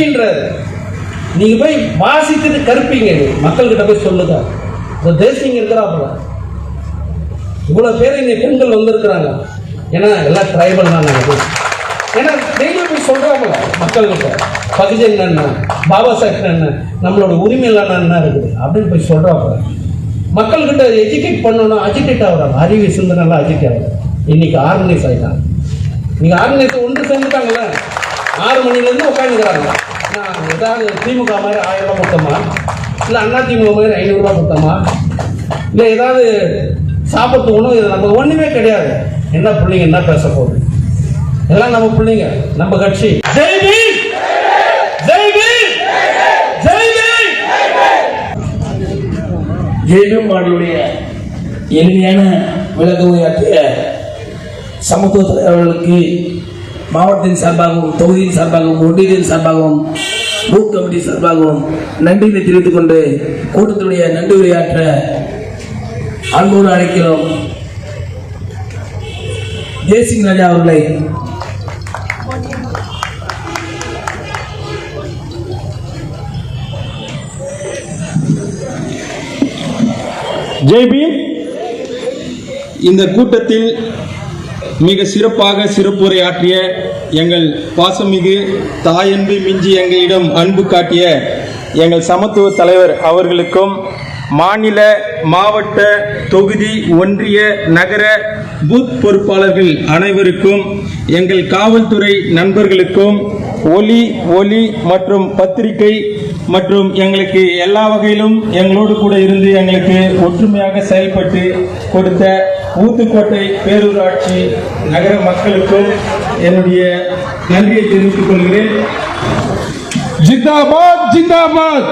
கற்பின்றாரு நீங்க போய் வாசித்துட்டு கற்பீங்க மக்கள்கிட்ட போய் சொல்லுங்க. இந்த தேசிங்க இருக்கிறாப்புல. இவ்வளவு பேர் இன்னைக்கு பெண்கள் வந்திருக்கிறாங்க. ஏன்னா எல்லாம் ட்ரைபல் தான் நாங்கள் ஏன்னா டெய்லியும் போய் சொல்றாங்கள மக்கள்கிட்ட. பகுஜன் என்ன பாபா சாஹிப் என்ன நம்மளோட உரிமையெல்லாம் என்ன இருக்குது? அப்படின்னு போய் சொல்றாங்க மக்கள்கிட்ட எஜுகேட் பண்ணணும் அஜிடேட் ஆகிறாங்க அறிவு சிந்தனைலாம் அஜிடேட் ஆகுறாங்க இன்னைக்கு ஆர்கனைஸ் ஆகிட்டாங்க நீங்க ஆர்கனைஸ் ஒன்று சேர்ந்துட்டாங்களே. ஆறு மணிலேருந்து உட்காந்துக்கிறாங்க நான் ஏதாவது திமுக மாதிரி ஆயிரம் ரூபாய் கொடுத்தோமா இல்லை அண்ணா திமுக மாதிரி ஐநூறுரூவா கொடுத்தோமா இல்லை ஏதாவது சாப்பிட்டு உணவு இது நம்ம ஒன்றுமே கிடையாது. என்ன பிள்ளைங்க என்ன பேச போகுது? எல்லாம் நம்ம பிள்ளைங்க நம்ம கட்சி. ஜெய் பீம்! ஜெய் அவர்களுடைய எளிமையான விளக்க உரையாற்றிய சமத்துவ தலைவர்களுக்கு மாவட்டத்தின் சார்பாகவும் தொகுதியின் சார்பாகவும் ஒன்றியத்தின் சார்பாகவும் பூத் கமிட்டி சார்பாகவும் நன்றியை தெரிவித்துக் கொண்டு கூட்டத்தினுடைய நன்றி உரையாற்ற அன்போடு அழைக்கிறோம். ஜெயசிங் ராஜா அவர்களை. ஜெய்பீம் இந்த கூட்டத்தில் மிக சிறப்பாக சிறப்புரையாற்றிய எங்கள் பாசமிகு தாயன்பு மிஞ்சி எங்களிடம் அன்பு காட்டிய எங்கள் சமத்துவ தலைவர் அவர்களுக்கும் மாநில மாவட்ட தொகுதி ஒன்றிய நகர பூத் பொறுப்பாளர்கள் அனைவருக்கும் எங்கள் காவல்துறை நண்பர்களுக்கும் ஒலி ஒலி மற்றும் பத்திரிகை மற்றும் எங்களுக்கு எல்லா வகையிலும் எங்களோடு கூட இருந்து எங்களுக்கு ஒற்றுமையாக செயல்பட்டு கொடுத்த ஊத்துக்கோட்டை பேரூராட்சி நகர மக்களுக்கும் என்னுடைய நன்றியை தெரிவித்துக் கொள்கிறேன். ஜிந்தாபாத் ஜிந்தாபாத்!